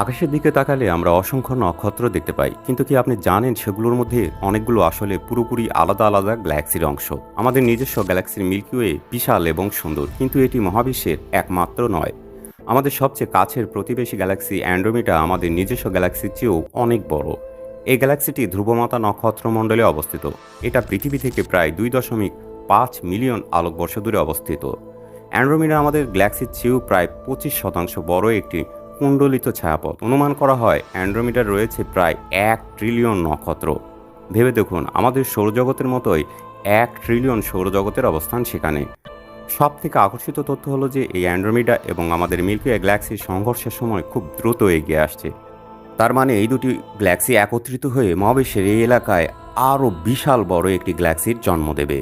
আকাশের দিকে তাকালে আমরা অসংখ্য নক্ষত্র দেখতে পাই, কিন্তু কি আপনি জানেন সেগুলোর মধ্যে অনেকগুলো আসলে পুরোপুরি আলাদা আলাদা গ্যালাক্সির অংশ? আমাদের নিজস্ব গ্যালাক্সির মিল্কি ওয়ে বিশাল এবং সুন্দর, কিন্তু এটি মহাবিশ্বের একমাত্র নয়। আমাদের সবচেয়ে কাছের প্রতিবেশী গ্যালাক্সি অ্যান্ড্রোমিটা আমাদের নিজস্ব গ্যালাক্সির চেয়েও অনেক বড়। এই গ্যালাক্সিটি ধ্রুবমাতা নক্ষত্রমণ্ডলে অবস্থিত। এটা পৃথিবী থেকে প্রায় দুই দশমিক পাঁচ মিলিয়ন আলোকবর্ষ দূরে অবস্থিত। অ্যান্ড্রোমিডা আমাদের গ্যালাক্সির চেয়েও প্রায় পঁচিশ শতাংশ বড় একটি কুণ্ডলিত ছায়াপথ অনুমান করা হয় অ্যান্ড্রোমিডার রয়েছে প্রায় এক ট্রিলিয়ন নক্ষত্র। ভেবে দেখুন, আমাদের সৌরজগতের মতোই এক ট্রিলিয়ন সৌরজগতের অবস্থান সেখানে। সব থেকে আকর্ষিত তথ্য হলো যে এই অ্যান্ড্রোমিডা এবং আমাদের মিল্কি ওয়ে গ্যালাক্সির সংঘর্ষের সময় খুব দ্রুত এগিয়ে আসছে। তার মানে এই দুটি গ্যালাক্সি একত্রিত হয়ে মহাবিশ্বের এই এলাকায় আরও বিশাল বড় একটি গ্যালাক্সির জন্ম দেবে।